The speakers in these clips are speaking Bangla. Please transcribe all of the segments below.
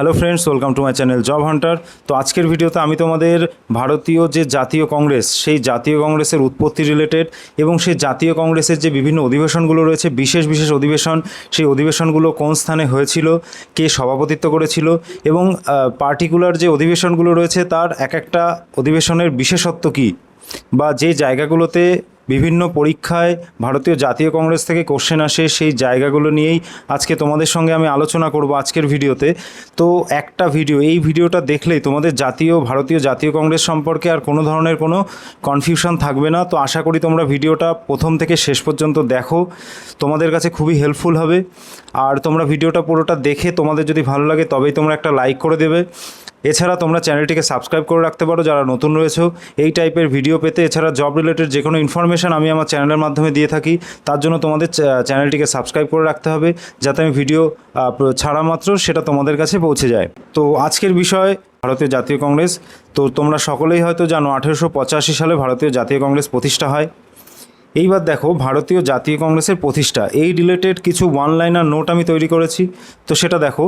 Hello friends, welcome to my channel job hunter. তো আজকের ভিডিওতে আমি তোমাদের ভারতীয় যে জাতীয় কংগ্রেস, সেই জাতীয় কংগ্রেসের উৎপত্তি রিলেটেড এবং সেই জাতীয় কংগ্রেসের যে বিভিন্ন অধিবেশনগুলো রয়েছে, বিশেষ বিশেষ অধিবেশন, সেই অধিবেশনগুলো কোন স্থানে হয়েছিল, কে সভাপতিত্ব করেছিল এবং পার্টিকুলার যে অধিবেশনগুলো রয়েছে, তার এক একটা অধিবেশনের বিশেষত্ব কী? বা যে জায়গাগুলোতে বিভিন্ন পরীক্ষায় ভারতীয় জাতীয় কংগ্রেস থেকে কোশ্চেন আসে, সেই জায়গাগুলো নিয়েই আজকে তোমাদের সঙ্গে আমি আলোচনা করব আজকের ভিডিওতে। তো একটা ভিডিও, এই ভিডিওটা দেখলেই তোমাদের জাতীয়, ভারতীয় জাতীয় কংগ্রেস সম্পর্কে আর কোনো ধরনের কোনো কনফিউশন থাকবে না। তো আশা করি তোমরা ভিডিওটা প্রথম থেকে শেষ পর্যন্ত দেখো। তোমাদের কাছে খুবই হেল্পফুল হবে। আর তোমরা ভিডিওটা পুরোটা দেখে তোমাদের যদি ভালো লাগে তবেই তোমরা একটা লাইক করে দেবে। এছাড়া তোমরা চ্যানেলটিকে সাবস্ক্রাইব করে রাখতে পারো, যারা নতুন রয়েছে এই টাইপের ভিডিও পেতে এছাড়া জব রিলেটেড যে কোনো ইনফরমেশান আমি আমার চ্যানেলের মাধ্যমে দিয়ে থাকি, তার জন্য তোমাদের চ্যানেলটিকে সাবস্ক্রাইব করে রাখতে হবে, যাতে আমি ভিডিও ছাড়া মাত্র সেটা তোমাদের কাছে পৌঁছে যায়। তো আজকের বিষয়, ভারতীয় জাতীয় কংগ্রেস। তো তোমরা সকলেই হয়তো জানো, আঠেরোশো পঁচাশি সালে ভারতীয় জাতীয় কংগ্রেস প্রতিষ্ঠা হয়। এইবার দেখো, ভারতীয় জাতীয় কংগ্রেসের প্রতিষ্ঠা। এই রিলেটেড কিছু ওয়ান লাইনার নোট আমি তৈরি করেছি। তো সেটা দেখো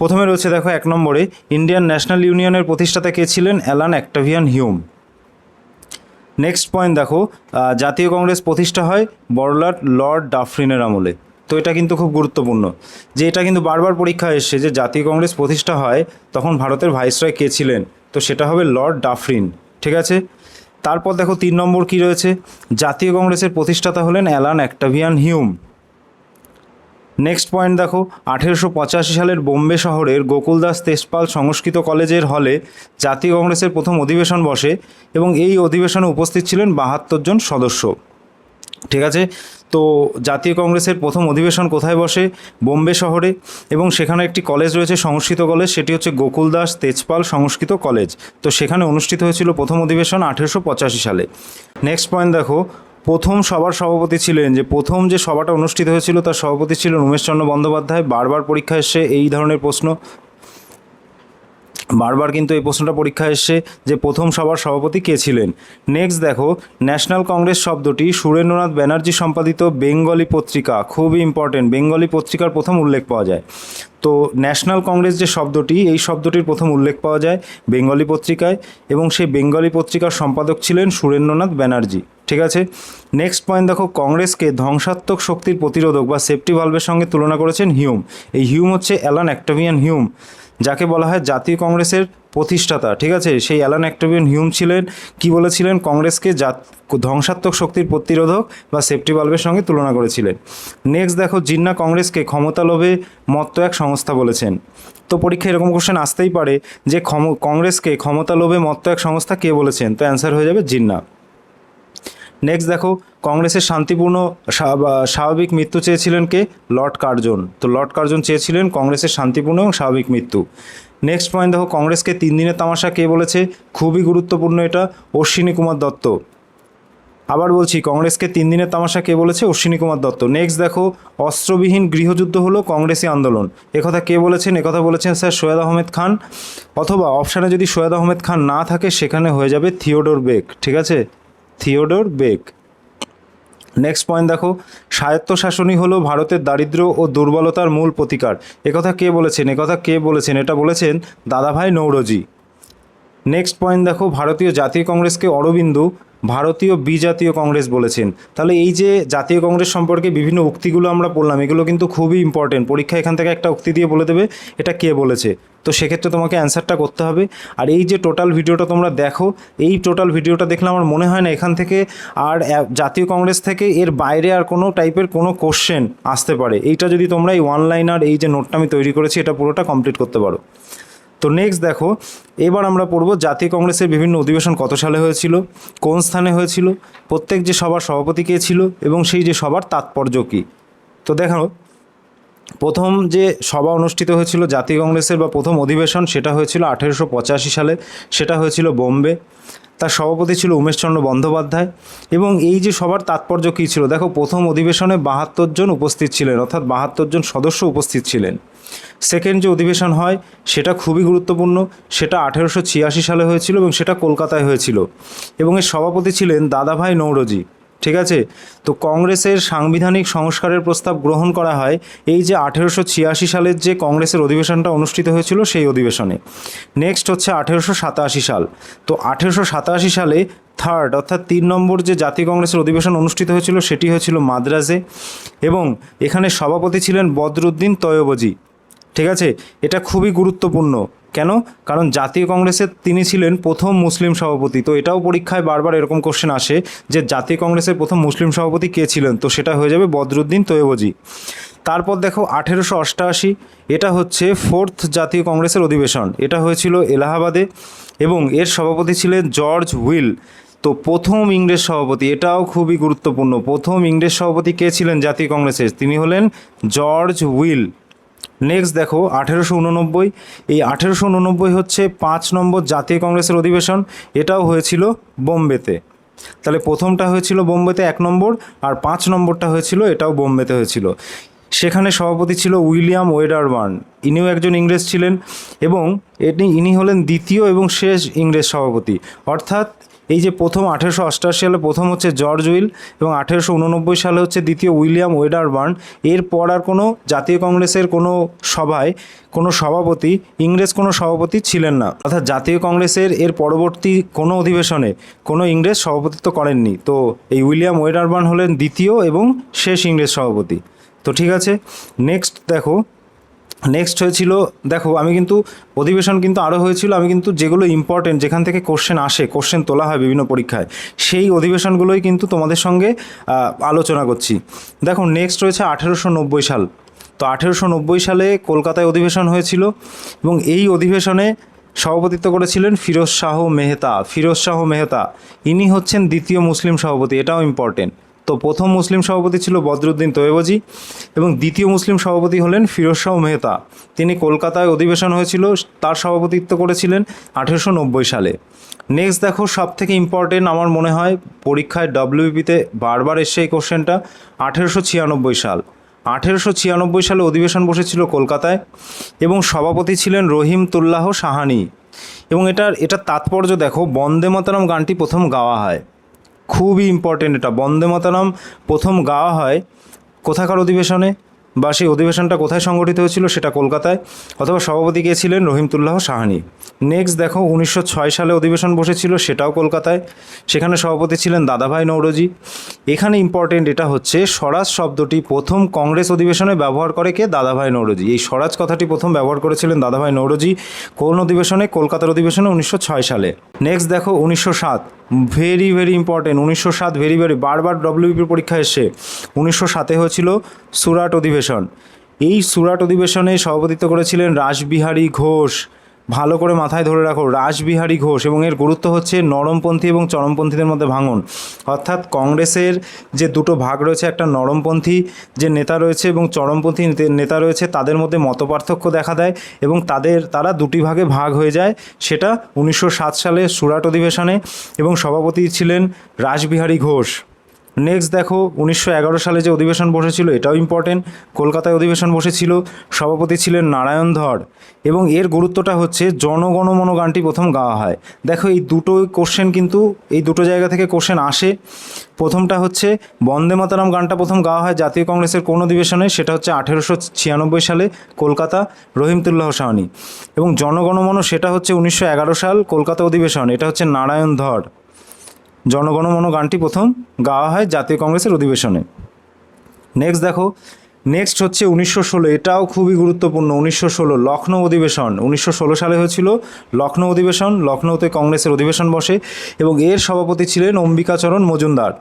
প্রথমে রয়েছে দেখো এক নম্বরে, ইন্ডিয়ান ন্যাশনাল ইউনিয়নের প্রতিষ্ঠাতা কে ছিলেন? Allan Octavian Hume. Next point দেখো জাতীয় কংগ্রেস প্রতিষ্ঠা হয় বড়লাট লর্ড ডাফরিনের আমলে। তো এটা কিন্তু খুব গুরুত্বপূর্ণ যে এটা কিন্তু বারবার পরীক্ষা এসছে যে জাতীয় কংগ্রেস প্রতিষ্ঠা হয় তখন ভারতের ভাইসরয় কে ছিলেন? তো সেটা হবে লর্ড ডাফরিন, ঠিক আছে? তারপর দেখো তিন নম্বর কি রয়েছে? জাতীয় কংগ্রেসের প্রতিষ্ঠাতা হলেন Allan Octavian Hume. Next point দেখো, আঠেরোশো পঁচাশি সালের বোম্বে শহরের গোকুলদাস তেজপাল সংস্কৃত কলেজের হলে জাতীয় কংগ্রেসের প্রথম অধিবেশন বসে এবং এই অধিবেশনে উপস্থিত ছিলেন বাহাত্তর জন সদস্য। ঠিক আছে? তো জাতীয় কংগ্রেসের প্রথম অধিবেশন কোথায় বসে? বোম্বে শহরে এবং সেখানে একটি কলেজ রয়েছে, সংস্কৃত কলেজ, সেটি হচ্ছে গোকুলদাস তেজপাল সংস্কৃত কলেজ। তো সেখানে অনুষ্ঠিত হয়েছিল প্রথম অধিবেশন আঠেরোশো পঁচাশি সালে। নেক্সট পয়েন্ট দেখো প্রথম সভার সভাপতি ছিলেন যে প্রথম যে সভাটা অনুষ্ঠিত হয়েছিল তার সভাপতি ছিলেন উমেশচন্দ্র বন্দ্যোপাধ্যায়। বারবার পরীক্ষা এসে এই ধরনের প্রশ্ন, বারবার কিন্তু এই প্রশ্নটা পরীক্ষা এসছে যে প্রথম সভার সভাপতি কে ছিলেন। নেক্সট দেখো ন্যাশনাল কংগ্রেস শব্দটি সুরেন্দ্রনাথ ব্যানার্জি সম্পাদিত বেঙ্গলি পত্রিকা, খুবই ইম্পর্টেন্ট বেঙ্গলি পত্রিকার প্রথম উল্লেখ পাওয়া যায়। তো ন্যাশনাল কংগ্রেস যে শব্দটি, এই শব্দটির প্রথম উল্লেখ পাওয়া যায় বেঙ্গলি পত্রিকায় এবং সেই বেঙ্গলি পত্রিকার সম্পাদক ছিলেন সুরেন্দ্রনাথ ব্যানার্জি। ঠিক আছে? নেক্সট পয়েন্ট দেখো, কংগ্রেসকে ধ্বংসাত্মক শক্তির প্রতিরোধক বা সেফটি ভালভের সঙ্গে তুলনা করেছেন হিউম এই হিউম হচ্ছে অ্যালান অ্যাক্টোভিয়ান হিউম যাকে বলা হয় জাতীয় কংগ্রেসের প্রতিষ্ঠাতা। ঠিক আছে? সেই অ্যালান অ্যাক্টোভিয়ান হিউম ছিলেন। কি বলেছিলেন? কংগ্রেসকে জাত ধ্বংসাত্মক শক্তির প্রতিরোধক বা সেফটি ভালভের সঙ্গে তুলনা করেছিলেন। নেক্সট দেখো, জিন্না কংগ্রেসকে ক্ষমতা লোভে মত্ত এক সংস্থা বলেছেন। তো পরীক্ষায় এরকম কোশ্চেন আসতেই পারে যে ক্ষম, কংগ্রেসকে ক্ষমতা লোভে মত্ত এক সংস্থা কে বলেছেন? তো অ্যান্সার হয়ে যাবে জিন্না। নেক্সট দেখো, কংগ্রেসের শান্তিপূর্ণ স্বাভাবিক মৃত্যু চেয়েছিলেন কে? লর্ড কার্জন তো লর্ড কার্জন চেয়েছিলেন কংগ্রেসের শান্তিপূর্ণ এবং স্বাভাবিক মৃত্যু। নেক্সট পয়েন্ট দেখো, কংগ্রেসকে তিন দিনের তামাশা কে বলেছে? খুবই গুরুত্বপূর্ণ এটা, অশ্বিনী কুমার দত্ত। আবার বলছি, কংগ্রেসকে তিন দিনের তামাশা কে বলেছে? অশ্বিনী কুমার দত্ত। নেক্সট দেখো, অস্ত্রবিহীন গৃহযুদ্ধ হলো কংগ্রেসি আন্দোলন। একথা কে বলেছেন? একথা বলেছেন স্যার সৈয়দ আহমেদ খান। অথবা অপশানে যদি সৈয়দ আহমেদ খান না থাকে, সেখানে হয়ে যাবে থিওডোর বেক ঠিক আছে? থিওডোর বেক নেক্সট পয়েন্ট দেখো, স্বায়ত্তশাসনই হলো ভারতের দারিদ্র ও দুর্বলতার মূল প্রতিকার। একথা কে বলেছেন? একথা কে বলেছেন? এটা বলেছেন দাদাভাই নৌরজি। নেক্সট পয়েন্ট দেখো, ভারতীয় জাতীয় কংগ্রেসকে অরবিন্দু ভারতীয় বিজাতীয় কংগ্রেস বলেছেন। তাহলে এই যে জাতীয় কংগ্রেস সম্পর্কে বিভিন্ন উক্তিগুলো আমরা পড়লাম, এগুলো কিন্তু খুবই ইম্পর্টেন্ট পরীক্ষা এখান থেকে একটা উক্তি দিয়ে বলে দেবে, এটা কে বলেছে? তো সেক্ষেত্রে তোমাকে অ্যান্সারটা করতে হবে। আর এই যে টোটাল ভিডিওটা তোমরা দেখো, এই টোটাল ভিডিওটা দেখলে আমার মনে হয় না এখান থেকে আর জাতীয় কংগ্রেস থেকে এর বাইরে আর কোনো টাইপের কোনো কোশ্চেন আসতে পারে। এইটা যদি তোমরা এই ওয়ান লাইনার এই যে নোটটা আমি তৈরি করেছি, এটা পুরোটা কমপ্লিট করতে পারো। তো নেক্সট দেখো, এবার আমরা পড়ব জাতীয় কংগ্রেসের বিভিন্ন অধিবেশন কত সালে হয়েছিল, কোন স্থানে হয়েছিল, প্রত্যেক যে সভার সভাপতি কে ছিল, এবং সেই যে সভার তাৎপর্য কী। তো দেখো প্রথম যে সভা অনুষ্ঠিত হয়েছিল জাতীয় কংগ্রেসের বা প্রথম অধিবেশন, সেটা হয়েছিল আঠেরোশো পঁচাশি সালে। সেটা হয়েছিল বোম্বে। তার সভাপতি ছিল উমেশচন্দ্র বন্দ্যোপাধ্যায়। এবং এই যে সবার তাৎপর্য কী ছিল? দেখো, প্রথম অধিবেশনে বাহাত্তর জন উপস্থিত ছিলেন, অর্থাৎ বাহাত্তর জন সদস্য উপস্থিত ছিলেন। সেকেন্ড যে অধিবেশন হয়, সেটা খুবই গুরুত্বপূর্ণ, সেটা আঠেরোশো ছিয়াশি সালে হয়েছিল এবং সেটা কলকাতায় হয়েছিল। এবং এর সভাপতি ছিলেন দাদাভাই নৌরজি। ঠিক আছে? তো কংগ্রেসের সাংবিধানিক সংস্কারের প্রস্তাব গ্রহণ করা হয় এই যে আঠেরোশো ছিয়াশি সালের যে কংগ্রেসের অধিবেশনটা অনুষ্ঠিত হয়েছিল সেই অধিবেশনে। নেক্সট হচ্ছে আঠেরোশো সাতাশি সাল। তো আঠেরোশো সাতাশি সালে থার্ড অর্থাৎ তিন নম্বর যে জাতীয় কংগ্রেসের অধিবেশন অনুষ্ঠিত হয়েছিল সেটি হয়েছিল মাদ্রাজে এবং এখানে সভাপতি ছিলেন বদরুদ্দিন তয়বজি। ঠিক আছে? এটা খুবই গুরুত্বপূর্ণ। কেন? কারণ জাতীয় কংগ্রেসের তিনি ছিলেন প্রথম মুসলিম সভাপতি। তো এটাও পরীক্ষায় বারবার এরকম কোশ্চেন আসে যে জাতীয় কংগ্রেসের প্রথম মুসলিম সভাপতি কে ছিলেন? তো সেটা হয়ে যাবে বদরুদ্দিন তৈয়বজি। তারপর দেখো, আঠেরোশো অষ্টআশি এটা হচ্ছে ফোর্থ জাতীয় কংগ্রেসের অধিবেশন। এটা হয়েছিল এলাহাবাদে এবং এর সভাপতি ছিলেন জর্জ হুইল তো প্রথম ইংরেজ সভাপতি, এটাও খুবই গুরুত্বপূর্ণ, প্রথম ইংরেজ সভাপতি কে ছিলেন জাতীয় কংগ্রেসের? তিনি হলেন জর্জ হুইল নেক্সট দেখো, আঠেরোশো উননব্বই। এই আঠেরোশো উননব্বই হচ্ছে পাঁচ নম্বর জাতীয় কংগ্রেসের অধিবেশন। এটাও হয়েছিল বোম্বেতে। তাহলে প্রথমটা হয়েছিল বোম্বেতে এক নম্বর, আর পাঁচ নম্বরটা হয়েছিল এটাও বোম্বেতে হয়েছিল। সেখানে সভাপতি ছিল উইলিয়াম ওয়েডারবার্ন ইনিও একজন ইংরেজ ছিলেন এবং এটি, ইনি হলেন দ্বিতীয় এবং শেষ ইংরেজ সভাপতি। অর্থাৎ এই যে প্রথম আঠেরোশো অষ্টআশি সালে প্রথম হচ্ছে জর্জ উইল এবং আঠেরোশো উননব্বই সালে হচ্ছে দ্বিতীয় উইলিয়াম ওয়েডারবার্ন। এরপর আর কোনো জাতীয় কংগ্রেসের কোনো সভায় কোনো সভাপতি, ইংরেজ কোনো সভাপতি ছিলেন না। অর্থাৎ জাতীয় কংগ্রেসের এর পরবর্তী কোনো অধিবেশনে কোনো ইংরেজ সভাপতিত্ব করেননি। তো এই উইলিয়াম ওয়েডারবার্ন হলেন দ্বিতীয় এবং শেষ ইংরেজ সভাপতি। তো ঠিক আছে, নেক্সট দেখো নেক্সট হয়েছিল, দেখো, আমি কিন্তু অধিবেশন কিন্তু আরও হয়েছিল, আমি কিন্তু যেগুলো ইম্পর্টেন্ট যেখান থেকে কোশ্চেন আসে কোশ্চেন তোলা হয় বিভিন্ন পরীক্ষায়, সেই অধিবেশনগুলোই কিন্তু তোমাদের সঙ্গে আলোচনা করছি। দেখো নেক্সট রয়েছে আঠেরোশো নব্বই সাল। তো আঠেরোশো নব্বই সালে কলকাতায় অধিবেশন হয়েছিল এবং এই অধিবেশনে সভাপতিত্ব করেছিলেন ফিরোজ শাহ মেহতা। ফিরোজ শাহ মেহতা, ইনি হচ্ছেন দ্বিতীয় মুসলিম সভাপতি, এটাও ইম্পর্টেন্ট তো প্রথম মুসলিম সভাপতি ছিল বদরুদ্দিন তৈবজি এবং দ্বিতীয় মুসলিম সভাপতি হলেন ফিরোজ শাহ মেহতা। তিনি কলকাতায় অধিবেশন হয়েছিল, তার সভাপতিত্ব করেছিলেন আঠেরোশো নব্বই সালে। নেক্সট দেখো সব থেকে ইম্পর্টেন্ট আমার মনে হয়, পরীক্ষায় ডব্লিউপিতে বারবার এসছে এই কোশ্চেনটা আঠেরোশো ছিয়ানব্বই সাল। আঠেরোশো ছিয়ানব্বই সালে অধিবেশন বসেছিল কলকাতায় এবং সভাপতি ছিলেন রহিম তুল্লাহ সাহানি। এবং এটার এটার তাৎপর্য দেখো, বন্দে মাতরম গানটি প্রথম গাওয়া হয়। খুবই ইম্পর্টেন্ট এটা। বন্দে মাতরম, প্রথম গাওয়া হয় কোথাকার অধিবেশনে বা সেই অধিবেশনটা কোথায় সংগঠিত হয়েছিল সেটা কলকাতায়, অথবা সভাপতি কে ছিলেন রহিমতুল্লাহ সাহানি। নেক্সট দেখো, উনিশশো ছয় সালে অধিবেশন বসেছিল সেটাও কলকাতায়। সেখানে সভাপতি ছিলেন দাদাভাই নৌরজি। এখানে ইম্পর্টেন্ট এটা হচ্ছে, স্বরাজ শব্দটি প্রথম কংগ্রেস অধিবেশনে ব্যবহার করে কে? দাদাভাই নৌরজি। এই স্বরাজ কথাটি প্রথম ব্যবহার করেছিলেন দাদাভাই নৌরজি কোন অধিবেশনে? কলকাতার অধিবেশনে উনিশশো ছয় সালে। নেক্সট দেখো, উনিশশো সাত। ভেরি ভেরি ইম্পর্টেন্ট উনিশশো সাত ভেরি ভেরি বারবার ডব্লিউপির পরীক্ষা এসে উনিশশো সাতে হয়েছিল সুরাট অধিবেশন। এই সুরাট অধিবেশনে সভাপতিত্ব করেছিলেন রাসবিহারী ঘোষ। ভালো করে মাথায় ধরে রাখো, রাসবিহারী ঘোষ এবং এর গুরুত্ব হচ্ছে নরমপন্থী এবং চরমপন্থীদের মধ্যে ভাঙন। অর্থাৎ কংগ্রেসের যে দুটো ভাগ রয়েছে, একটা নরমপন্থী যে নেতা রয়েছে এবং চরমপন্থী নেতা রয়েছে, তাদের মধ্যে মতপার্থক্য দেখা দেয় এবং তাদের, তারা দুটি ভাগে ভাগ হয়ে যায়। সেটা উনিশশো সাত সালে সুরাট অধিবেশনে এবং সভাপতি ছিলেন রাসবিহারী ঘোষ। নেক্সট দেখো, উনিশশো এগারো সালে যে অধিবেশন বসেছিল, এটাও ইম্পর্টেন্ট কলকাতায় অধিবেশন বসেছিল, সভাপতি ছিলেন নারায়ণ ধর। এবং এর গুরুত্বটা হচ্ছে, জনগণমন গানটি প্রথম গাওয়া হয়। দেখো, এই দুটো কোশ্চেন কিন্তু, এই দুটো জায়গা থেকে কোশ্চেন আসে। প্রথমটা হচ্ছে, বন্দে মাতারাম গানটা প্রথম গাওয়া হয় জাতীয় কংগ্রেসের কোন অধিবেশনে? সেটা হচ্ছে আঠেরোশো ছিয়ানব্বই সালে কলকাতা, রহিমতুল্লাহ সাহানি। এবং জনগণমন সেটা হচ্ছে উনিশশো এগারো সাল কলকাতা অধিবেশন, এটা হচ্ছে নারায়ণ ধর। জনগণমন গানটি প্রথম গাওয়া হয় জাতীয় কংগ্রেসের অধিবেশনে। নেক্সট দেখো নেক্সট হচ্ছে উনিশশো ষোলো, এটাও খুবই গুরুত্বপূর্ণ। উনিশশো ষোলো, লখনৌ অধিবেশন। উনিশশো ষোলো সালে হয়েছিল লখনৌ অধিবেশন। লখনৌতে কংগ্রেসের অধিবেশন বসে এবং এর সভাপতি ছিলেন অম্বিকাচরণ মজুমদার।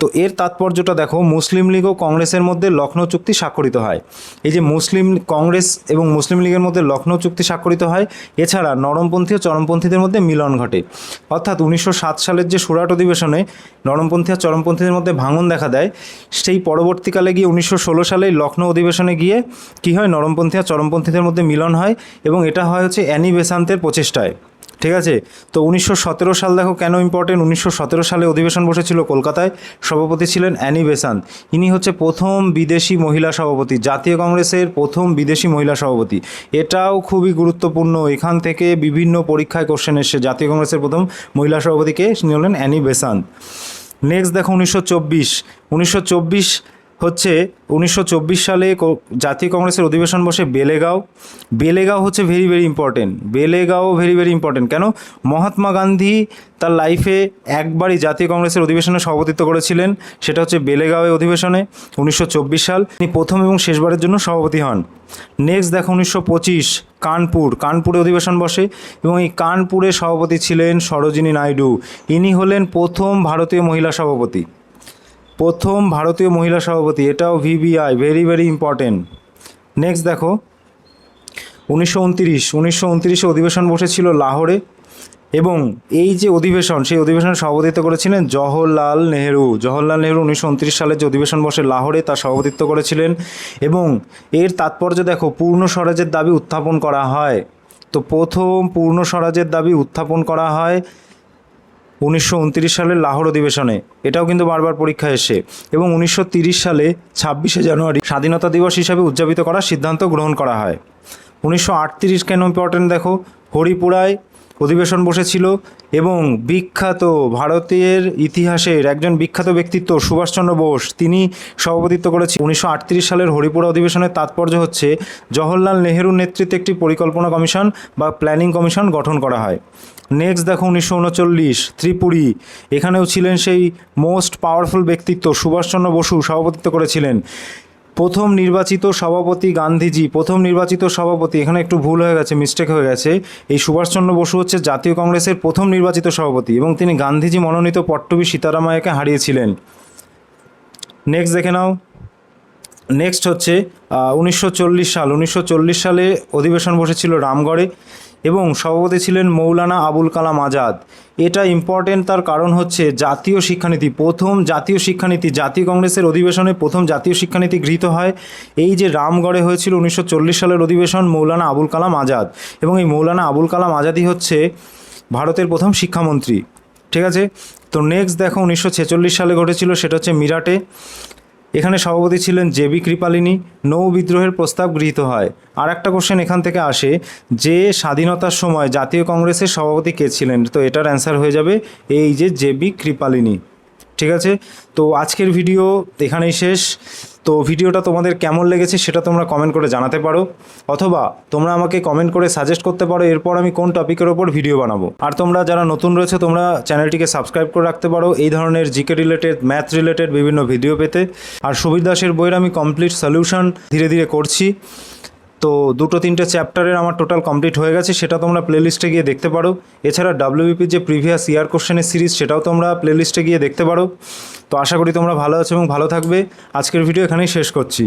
তো এর তাৎপর্যটা দেখো, মুসলিম লীগ ও কংগ্রেসের মধ্যে লখনৌ চুক্তি স্বাক্ষরিত হয়। এই যে মুসলিম কংগ্রেস এবং মুসলিম লীগের মধ্যে লখনৌ চুক্তি স্বাক্ষরিত হয়, এছাড়া নরমপন্থী ও চরমপন্থীদের মধ্যে মিলন ঘটে। অর্থাৎ উনিশশো সাত সালের যে সুরাট অধিবেশনে নরমপন্থী আর চরমপন্থীদের মধ্যে ভাঙন দেখা দেয়, সেই পরবর্তীকালে গিয়ে উনিশশো ষোলো সালে লখনৌ অধিবেশনে গিয়ে কী হয়? নরমপন্থী আর চরমপন্থীদের মধ্যে মিলন হয় এবং এটা হয় হচ্ছে অ্যানি বেসান্তের প্রচেষ্টায়। ঠিক আছে? তো উনিশশো সতেরো সাল দেখো কেন ইম্পর্টেন্ট উনিশশো সতেরো সালে অধিবেশন বসেছিল কলকাতায়। সভাপতি ছিলেন অ্যানি বেসান্ত। ইনি হচ্ছে প্রথম বিদেশি মহিলা সভাপতি, জাতীয় কংগ্রেসের প্রথম বিদেশি মহিলা সভাপতি। এটাও খুবই গুরুত্বপূর্ণ। এখান থেকে বিভিন্ন পরীক্ষায় কোশ্চেন এসছে। জাতীয় কংগ্রেসের প্রথম মহিলা সভাপতিকে তিনি হলেন অ্যানি বেসান্ত। নেক্সট দেখো উনিশশো চব্বিশ। উনিশশো চব্বিশ হচ্ছে উনিশশো চব্বিশ সালে জাতীয় কংগ্রেসের অধিবেশন বসে বেলেগাঁও। বেলেগাঁও হচ্ছে very very important Belgaum very very important কেন? মহাত্মা গান্ধী তার লাইফে একবারই জাতীয় কংগ্রেসের অধিবেশনে সভাপতিত্ব করেছিলেন। সেটা হচ্ছে বেলেগাঁওয়ে অধিবেশনে উনিশশো চব্বিশ সাল। তিনি প্রথম এবং শেষবারের জন্য সভাপতি হন। নেক্সট দেখো উনিশশো পঁচিশ, কানপুর। কানপুরে অধিবেশন বসে এবং এই কানপুরে সভাপতি ছিলেন সরোজিনী নাইডু। ইনি হলেন প্রথম ভারতীয় মহিলা সভাপতি। প্রথম ভারতীয় মহিলা সভাপতি, এটাও VVI very very important next দেখো, উনিশশো উনত্রিশ, উনিশশো উনত্রিশে অধিবেশন বসেছিল লাহোরে এবং এই যে অধিবেশন, সেই অধিবেশনে সভাপতিত্ব করেছিলেন জওহরলাল নেহেরু। জওহরলাল নেহেরু উনিশশো উনত্রিশ সালে যে অধিবেশন বসে লাহোরে তার সভাপতিত্ব করেছিলেন এবং এর তাৎপর্য দেখো, পূর্ণ স্বরাজের দাবি উত্থাপন করা হয়। তো প্রথম পূর্ণ স্বরাজের দাবি উত্থাপন করা হয় উনিশশো উনত্রিশ সালের লাহোর অধিবেশনে। এটাও কিন্তু বারবার পরীক্ষা এসে। এবং উনিশশো সালে ছাব্বিশে জানুয়ারি স্বাধীনতা দিবস হিসাবে উদযাপিত করার সিদ্ধান্ত গ্রহণ করা হয়। উনিশশো আটত্রিশ কেন ইম্পর্টেন্ট দেখো? হরিপুরায় অধিবেশন বসেছিল এবং বিখ্যাত ভারতের ইতিহাসের একজন বিখ্যাত ব্যক্তিত্ব সুভাষচন্দ্র বোস, তিনি সভাপতিত্ব করেছেন। উনিশশো সালের হরিপুরা অধিবেশনের তাৎপর্য হচ্ছে, জওহরলাল নেহেরুর নেতৃত্বে একটি পরিকল্পনা কমিশন বা প্ল্যানিং কমিশন গঠন করা হয়। নেক্সট দেখো উনিশশো উনচল্লিশ, ত্রিপুরী। এখানেও ছিলেন সেই মোস্ট পাওয়ারফুল ব্যক্তিত্ব সুভাষচন্দ্র বসু, সভাপতিত্ব করেছিলেন। প্রথম নির্বাচিত সভাপতি গান্ধীজি, প্রথম নির্বাচিত সভাপতি, এখানে একটু ভুল হয়ে গেছে মিস্টেক হয়ে গেছে। এই সুভাষচন্দ্র বসু হচ্ছে জাতীয় কংগ্রেসের প্রথম নির্বাচিত সভাপতি এবং তিনি গান্ধীজি মনোনীত পট্টবী সীতারামায়াকে হারিয়েছিলেন। নেক্সট দেখে নাও। নেক্সট হচ্ছে উনিশশো চল্লিশ সাল। উনিশশো চল্লিশ সালে অধিবেশন বসেছিল রামগড়ে। এবং সভাপতি ছিলেন মৌলানা আবুল কালাম আজাদ। এটা ইম্পর্টেন্ট তার কারণ হচ্ছে জাতীয় শিক্ষানীতি প্রথম জাতীয় শিক্ষানীতি জাতীয় কংগ্রেসের অধিবেশনে প্রথম জাতীয় শিক্ষানীতি গৃহীত হয়। এই যে রামগড়ে হয়েছিল উনিশশো চল্লিশ সালের অধিবেশন মৌলানা আবুল কালাম আজাদ এবং এই মৌলানা আবুল কালাম আজাদই হচ্ছে ভারতের প্রথম শিক্ষামন্ত্রী। ঠিক আছে? তো নেক্সট দেখো উনিশশো ছেচল্লিশ সালে ঘটেছিল সেটা হচ্ছে মিরাটে। এখানে সভাপতি ছিলেন জে বি কৃপালিনী। নৌ বিদ্রোহের প্রস্তাব গৃহীত হয়। আর একটা কোশ্চেন এখান থেকে আসে, যে স্বাধীনতার সময় জাতীয় কংগ্রেসের সভাপতি কে ছিলেন? তো এটার অ্যান্সার হয়ে যাবে এই যে জে বি কৃপালিনী। ঠিক আছে? তো আজকের ভিডিও এখানেই শেষ। তো ভিডিওটা তোমাদের কেমন লেগেছে সেটা তোমরা কমেন্ট করে জানাতে পারো, অথবা তোমরা আমাকে কমেন্ট করে সাজেস্ট করতে পারো এরপর আমি কোন টপিকের ওপর ভিডিও বানাবো। আর তোমরা যারা নতুন রয়েছে, তোমরা চ্যানেলটিকে সাবস্ক্রাইব করে রাখতে পারো এই ধরনের জিকে রিলেটেড ম্যাথ রিলেটেড বিভিন্ন ভিডিও পেতে। আর সুবীর দাসের বইয়ের আমি কমপ্লিট সলিউশন ধীরে ধীরে করছি। তো দুটো তিনটে চ্যাপ্টারের আমার টোটাল কমপ্লিট হয়ে গেছে, সেটা তোমরা প্লেলিস্টে গিয়ে দেখতে পারো। এছাড়া ডাব্লিউবিপির যে প্রিভিয়াস ইয়ার কোশ্চেনের সিরিজ সেটাও তোমরা প্লেলিস্টে গিয়ে দেখতে পারো। তো আশা করি তোমরা ভালো আছো এবং ভালো থাকবে। আজকের ভিডিও এখানেই শেষ করছি।